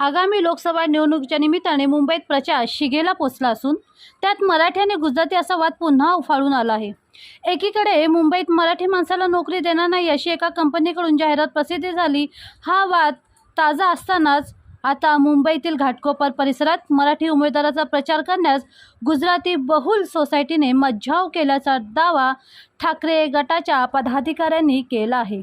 आगामी लोकसभा निवडणुकीच्या निमित्ताने मुंबईत प्रचार शिगेला पोचला असून त्यात मराठी आणि गुजराती असा वाद पुन्हा उफाळून आला आहे. एकीकडे मुंबईत मराठी माणसाला नोकरी देणार नाही अशी एका कंपनीकडून जाहिरात प्रसिद्धी झाली हा वाद ताजा असतानाच आता मुंबईतील घाटकोपर परिसरात मराठी उमेदवाराचा प्रचार करण्यास गुजराती बहुल सोसायटीने मज्जाव केल्याचा दावा ठाकरे गटाच्या पदाधिकाऱ्यांनी केला आहे.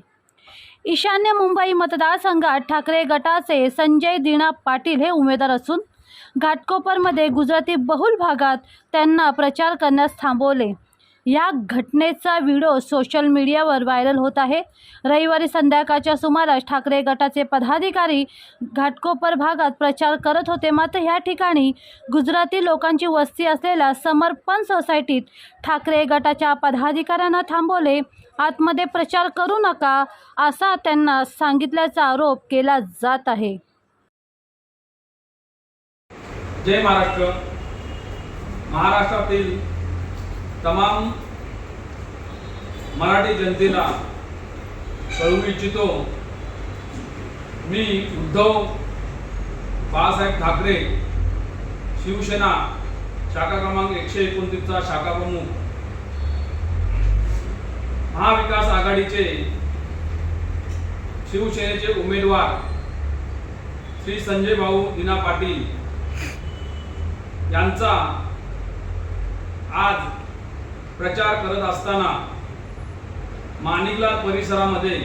ईशान्य मुंबई मतदारसंघात ठाकरे गटाचे संजय दिना पाटील हे उमेदवार असून घाटकोपरमध्ये गुजराती बहुल भागात त्यांना प्रचार करण्यास थांबवले. या घटनेचा व्हिडिओ सोशल मीडियावर व्हायरल होत आहे. रविवारी संध्याकाळच्या सुमारास ठाकरे गटाचे पदाधिकारी घाटकोपर भागात प्रचार करत होते. मात्र ह्या ठिकाणी गुजराती लोकांची वस्ती असलेल्या समर्पण सोसायटीत ठाकरे गटाच्या पदाधिकाऱ्यांना थांबवले. आतमध्ये प्रचार करू नका असा त्यांना सांगितल्याचा आरोप केला जात आहे. जय महाराष्ट्र. महाराष्ट्रातील तमाम मराठी जनतेला कळू इच्छितो मी उद्धव बाळासाहेब ठाकरे शिवसेना शाखा क्रमांक एकशे एकोणतीसचा शाखा प्रमुख महाविकास आघाडीचे शिवसेनेचे उमेदवार श्री संजय भाऊ दिना पाटील यांचा आज प्रचार करत असताना माणिकलाल परिसरामध्ये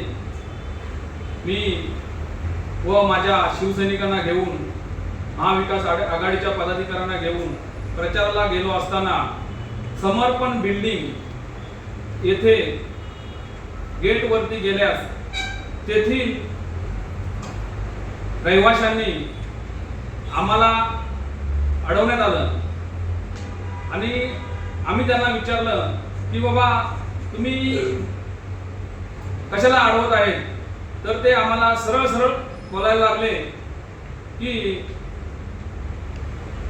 मी व माझ्या शिवसैनिकांना घेऊन महाविकास आघाडीच्या पदाधिकाऱ्यांना घेऊन प्रचाराला गेलो असताना समर्पण बिल्डिंग येथे गेटवरती गेल्यास तेथील रहिवाशांनी आम्हाला अडवण्यात आलं. आणि आम्ही त्यांना विचारलं की बाबा तुम्ही कशाला अडवत आहे? तर ते आम्हाला सरळ सरळ बोलायला लागले की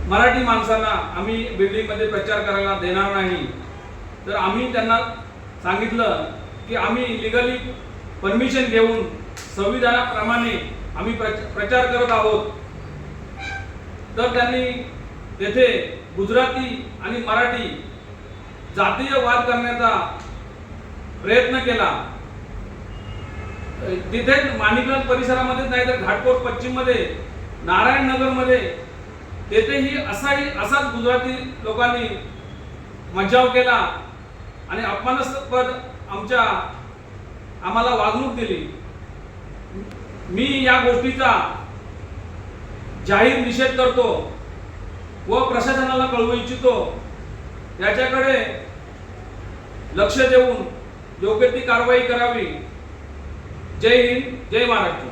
मराठी माणसांना आम्ही बिल्डिंगमध्ये प्रचार करायला देणार नाही. तर आम्ही त्यांना सांगितलं की आम्ही लिगली परमिशन घेऊन संविधानाप्रमाणे आम्ही प्रचार करत आहोत. तर त्यांनी तेथे गुजराती आणि मराठी जातीय वाद करण्याचा प्रयत्न केला. तिथे माणिकलाल परिसरामध्येच नाही तर घाटकोट पश्चिममध्ये नारायणनगरमध्ये तेथेही असाही असाच गुजराती लोकांनी मज्जाव केला. आणि अपमानास्पद आमच्या आम्हाला वागणूक दिली. मी या गोष्टीचा जाहीर निषेध करतो व प्रशासनाला कळवू इच्छितो. याच्याकडे लक्ष देऊन योग्य ती कारवाई करावी. जय हिंद जय महाराष्ट्र.